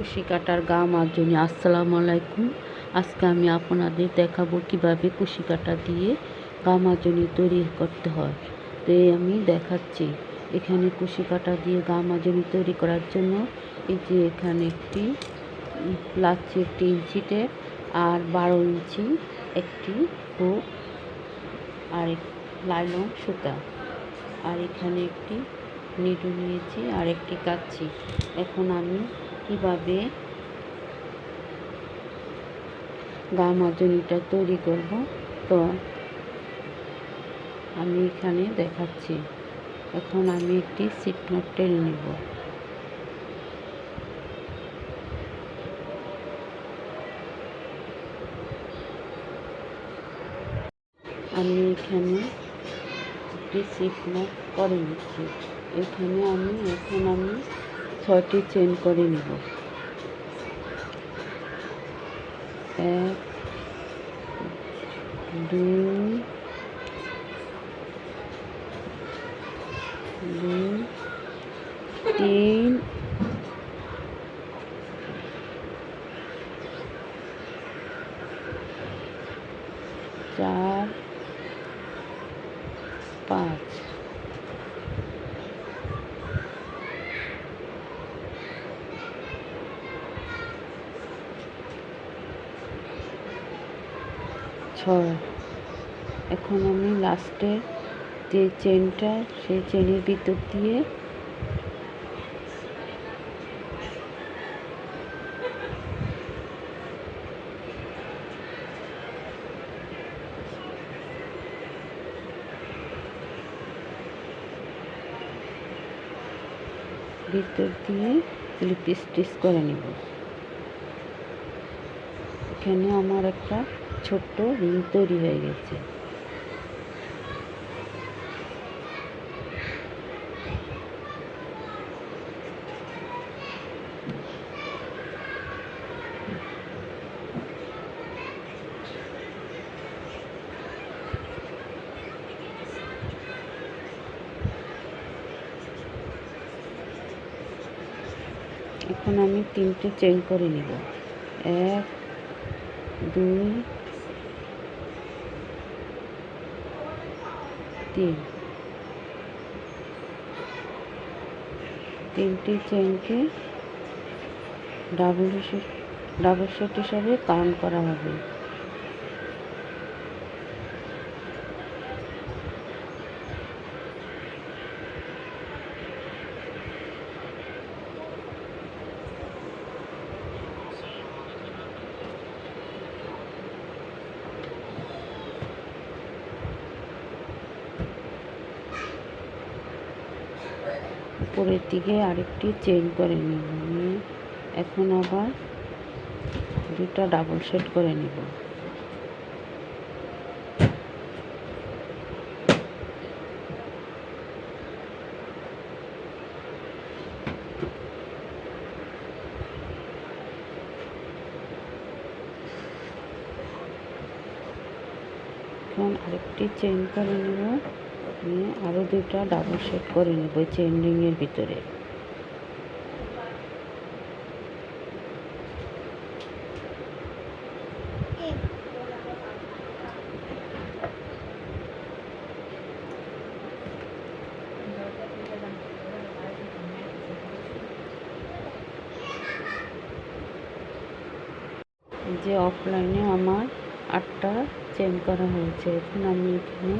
কুশি কাটার গা মাজনি আসসালামু আলাইকুম। আজকে আমি আপনাদের দেখাবো কীভাবে কুশি কাটা দিয়ে গা মাজনি তৈরি করতে হয়। তো এই আমি দেখাচ্ছি। এখানে কুশি কাটা দিয়ে গা মাজনি তৈরি করার জন্য এই যে এখানে একটি লাগছে একটি ইঞ্চিতে আর বারো ইঞ্চি একটি হুক আর এক- লাইলন সুতা। আর এখানে একটি নিডু নিয়েছি আর একটি কাচ্ছি। এখন আমি কীভাবে গা মাজনিটা তৈরি করব? তো আমি এখানে দেখাচ্ছি। এখন আমি একটি সিটনট টেনে নেব। আমি এখানে একটি সিটনট করে নিচ্ছি। এখানে আমি, এখন আমি ছয়টি চেন করে নেব। এক দুই দুই তিন চার ছয় এখন আমি লাস্টের যে চেনটা সেই চেনের ভিতর দিয়ে ভিতর দিয়ে স্লিপ স্টিচ করে নেব। এখানে আমার একটা ছোট্ট রিং তৈরি হয়ে গেছে। এখন আমি তিনটে চেন করে নিব। এক দুই তিন। তিনটি চেনকে ডাবল ডাবল সেট হিসাবে কাউন্ট করা হবে। উপরের দিকে আরেকটি চেন করে নিব। নিয়ে এখন আবার দুটা ডাবল সেট করে নিব। এখন আরেকটি চেন করে নেব। নিয়ে আরও দুটা ডাবল সেট করে নেব চেন রিংয়ের ভিতরে। যে অফলাইনে আমার আটটা চেন করা হয়েছে। এখন আমি এখানে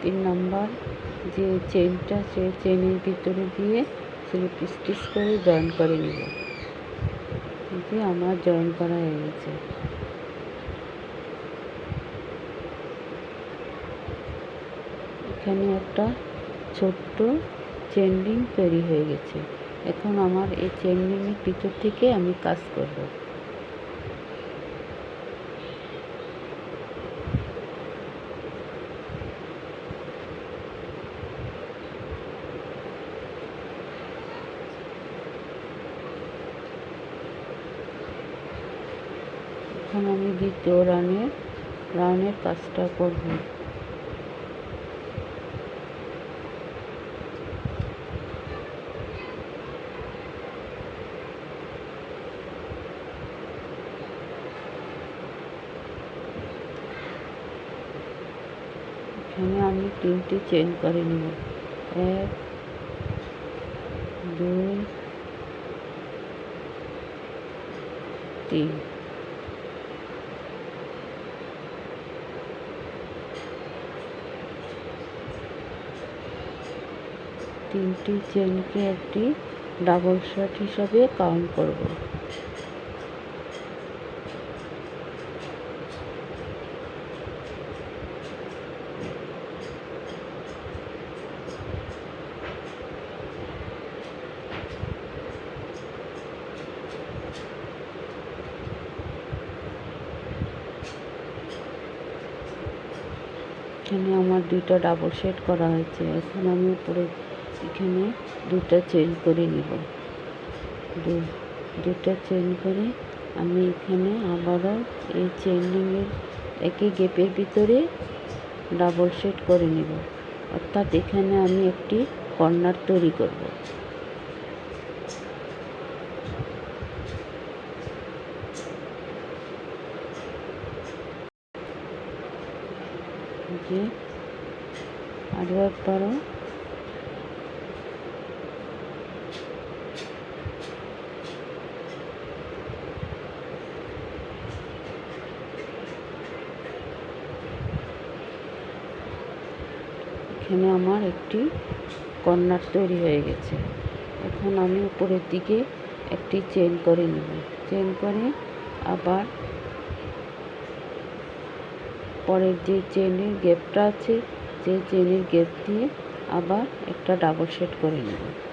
তিন নাম্বার যে চেনটা সেই চেনের ভিতরে দিয়ে স্লিপ স্টিচ করে জয়েন করে নেব এই যে আমার জয়েন করা হয়ে গেছে। এখানে একটা ছোট্ট চেন রিং তৈরি হয়ে গেছে। এখন আমার এই চেন রিংয়ের ভিতর থেকে আমি কাজ করব এখন আমি দ্বিতীয় রানের রানের কাজটা করব। এখানে আমি তিনটি চেন করে নেব। এক দুই তিন। তিনটি চেনকে একটি ডাবল শট হিসাবে কাউন্ট করব। এখানে আমার দুইটা ডাবল সেট করা হয়েছে। এখন আমি উপরে এখানে দুটা চেন করে নিব। দুটা চেন করে আমি এখানে আবারও এই চেনিংয়ের একই গেপের ভিতরে ডাবল সেট করে নিব। অর্থাৎ এখানে আমি একটি কর্নার তৈরি করব। যে আরও একবারও এখানে আমার একটি কর্নার তৈরি হয়ে গেছে। এখন আমি উপরের দিকে একটি চেন করে নেব। চেন করে আবার পরের যে চেনের গ্যাপটা আছে, সেই চেনের গ্যাপ দিয়ে আবার একটা ডাবল সেট করে নেব।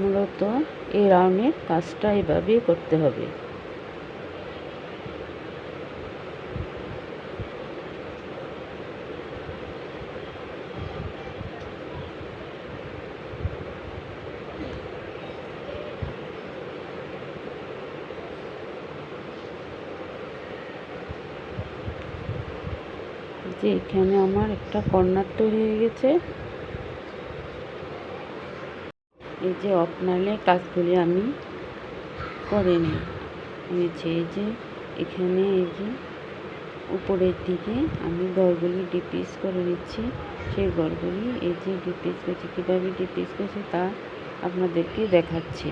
মূলত এই রাউন্ডের কাজটা এভাবেই করতে হবে। যে এখানে আমার একটা কর্নার তৈরি হয়ে গেছে। এই যে অপনালে কাজগুলি আমি করে নিই। নিয়েছি এই যে এখানে এই যে উপরের দিকে আমি গড়গুলি ডিপিস করে নিচ্ছি। সেই গড়গুলি এই যে ডিপিস করছি, কীভাবে ডিপিস করছি তা আপনাদেরকে দেখাচ্ছি।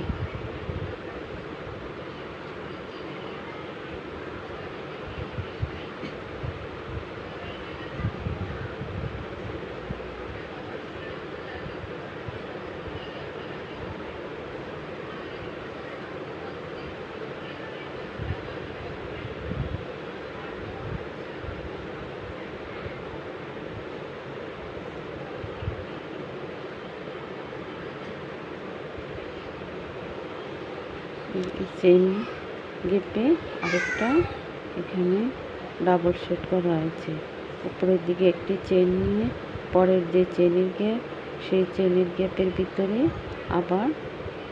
চেন গেপে আরেকটা এখানে ডাবল সেট করা আছে উপরের দিকে একটি চেন নিয়ে পরের যে চেনের গ্যাপ সেই চেনের গ্যাপের ভিতরে আবার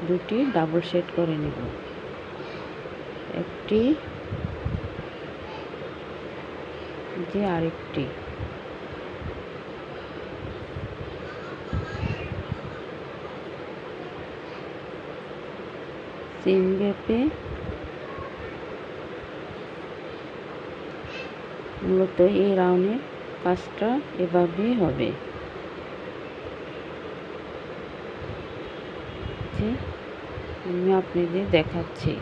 দুটি ডাবল সেট করে নেব। একটি, যে আরেকটি। সেম গ্যাপে মূলত এই রাউন্ডের কাজটা এভাবেই হবে। আমি আপনাদের দেখাচ্ছি।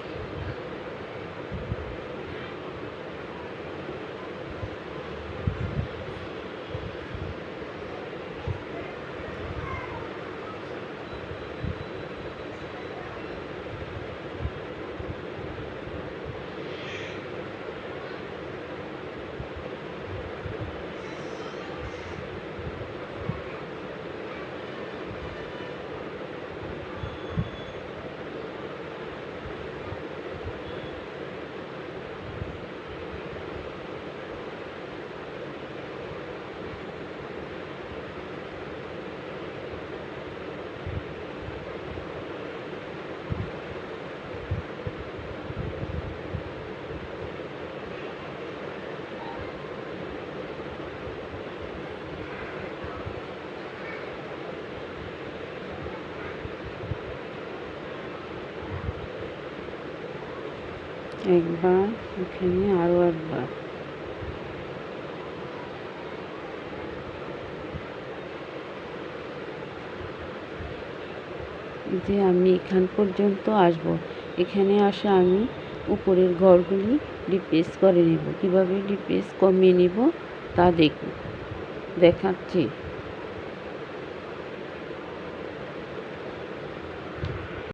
একবার, এখানে আরও একবার। যে আমি এখান পর্যন্ত আসব, এখানে আসে আমি উপরের ঘরগুলি ডিপ্রেস করে নেব। কীভাবে ডিপ্রেস কমিয়ে নেব তা দেখব দেখাচ্ছি।